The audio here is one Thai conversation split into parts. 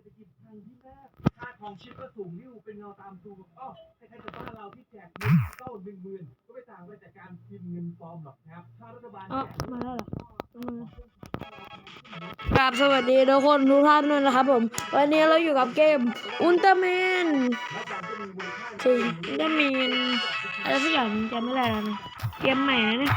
รษฐกิจทางที่แม่ค่าของชีพก็สูงนิ่วเป็นเงาตามตูอ้อคล้ายๆกับบ้านเราที่แจกเงินเก้าหนึ่งหมื่นก็ไม่ต่างไปจากการพิมพ์เงินปลอมหรอกนะครับถ้ารัฐบาลอ๋อแจกมาแล้วเหรออืมครับสวัสดีทุกคนทุกท่านด้วยนะครับผม วันนี้เราอยู่กับเกมอุลตร้าแมนรัฐบาลก็มีมูลค่าจริงอุลตร้าแมนอะไรสักอย่างจำไม่ได้แล้วนะเกมใหม่นะเนี่ย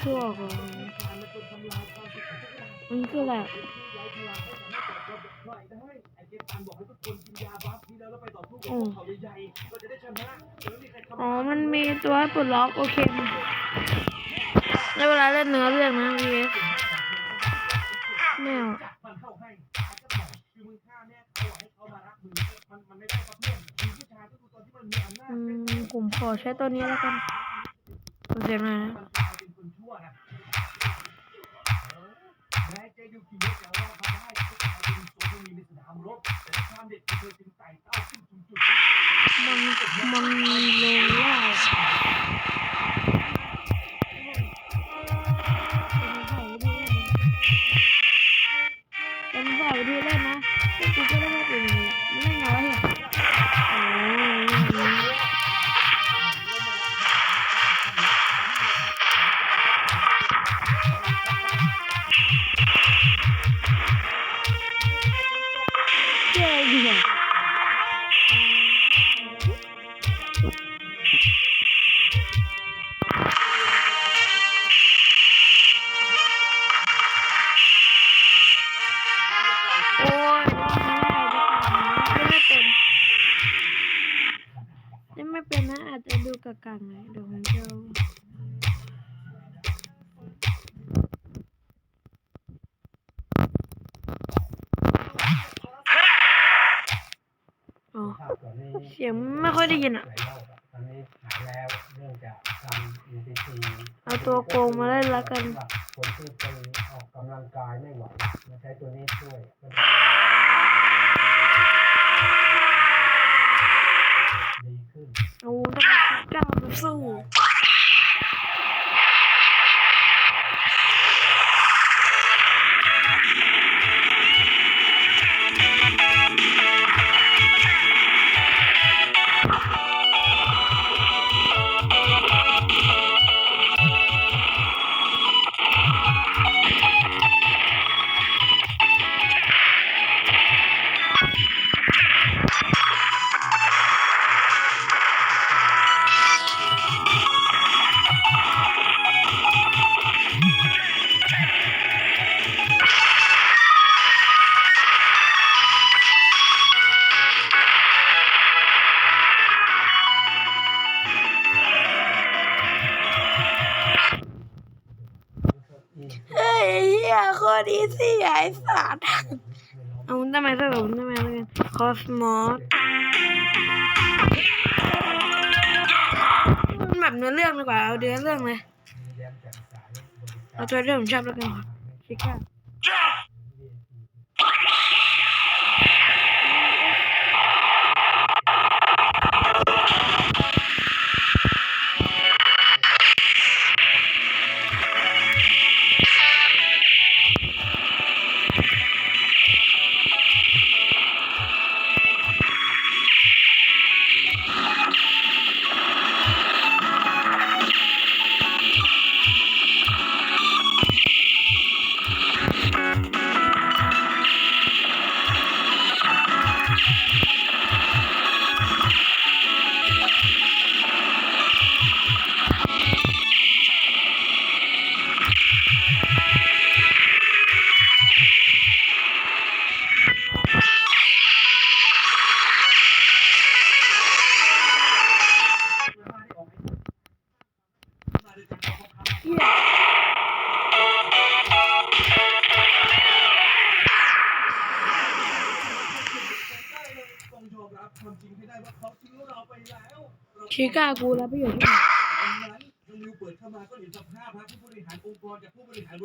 ขาใหญ่ๆก็จะได้ชนะจะไม่มีใครทำอ๋อ มันมีตัวให้ปลดล็อกโอเคในเวลาเล่นเนื้อเรื่องนะ VS แมวมันเข้าให้อาจจะบอกคือมึงฆ่าแม่เขาให้เขามารักมึงมันมันไม่ได้ครับเพื่อนคือผู้ชายก็คือตอนที่มันมีอำนาจอืเป็นมผมขอใช้ตัวนี้แล้วกันโอเคมานะ จอยู่กี่เมตรแต่ว่าเขาได้ทุกลายเป็นโซนที่มีในสนามรบแต่ความเด็ดของเธอจึงไต่เต้าขึ้นสู่จุดมันมันโลล่ กะกังเลยเดี๋ยวผมจะอ๋อเสียงไม่ค่อยได้ยินอะเอาตัวโกงมาเล่นละกันคนที่ไปออกกำลังกายไม่ไหว ตรอีซี่ไอ้สัตว์เอาทำไมสรุปทำไมแล้วกันคอสมอสแบบเนื้อเรื่องดีกว่าเอาเนื้อเรื่องเลยมีแย้มแจ่มใสบริการเอาตัวที่ผมชอบแล้วกันครับชิก้า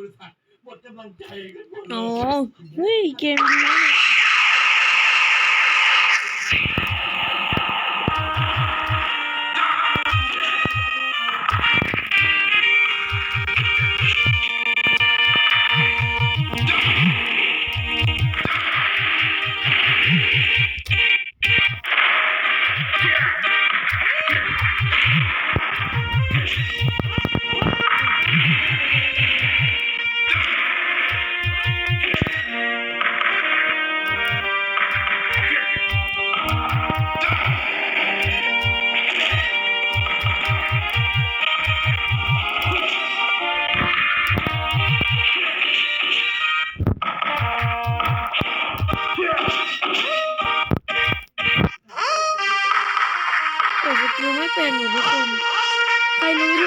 ริษัทหมดกำลังใจกันหมดเลอ๋อเฮ้ยเกมนี้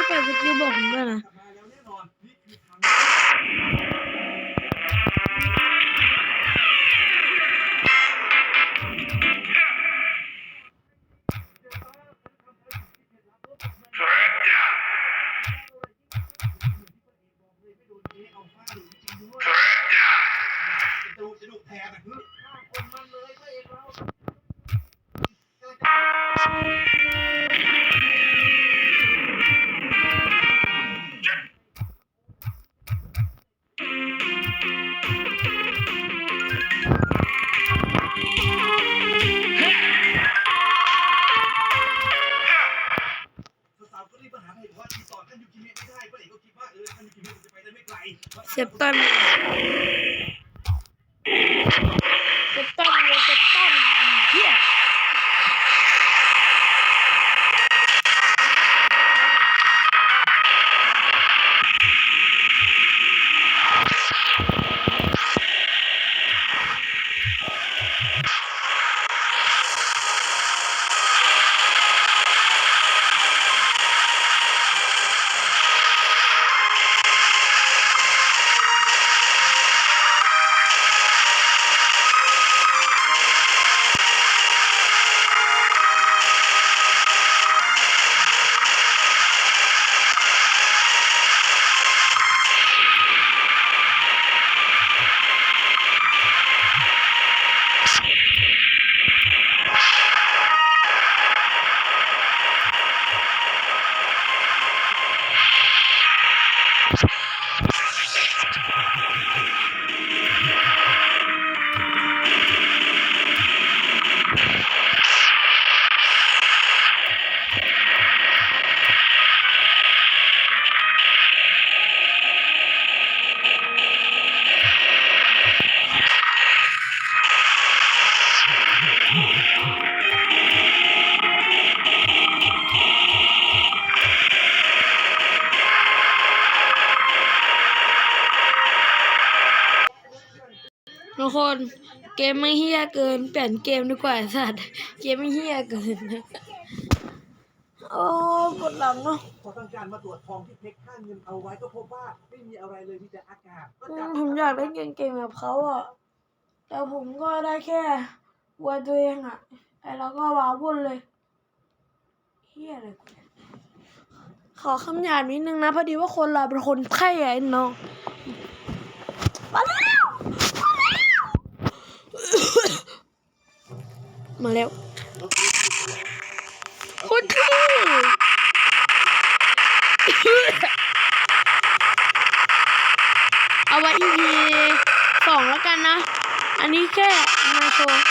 เปิดสกิลบอกผมด้วยนะ กคนเกมไม่เฮี้ยเกินเปลี่ยนเกมดีกว่าไอ้สัตว์เกมไม่เฮี้ยเกินโอ้ปวดหลังเนาะพอต้องการมาตรวจทองที่เพชรข้างเงินเอาไว้ก็พบว่าไม่มีอะไรเลยมีแต่อากาศก็อืจัมบผมอยากเล่นเกมๆแบบเขาอะแต่ผมก็ได้แค่วัวตัวเองอะไอ้เราก็ว้าวุ่นเลยเฮี้ยอะไรกูเนี่ยขอคำหยาบนิดนึงนะพอดีว่าคนเราเป็นคนไข้อะไอ้น้องมาแล้ว มาแล้วโคตรเท่เอาไว้ EP สองแล้วกันนะ อันนี้แค่มาโชว์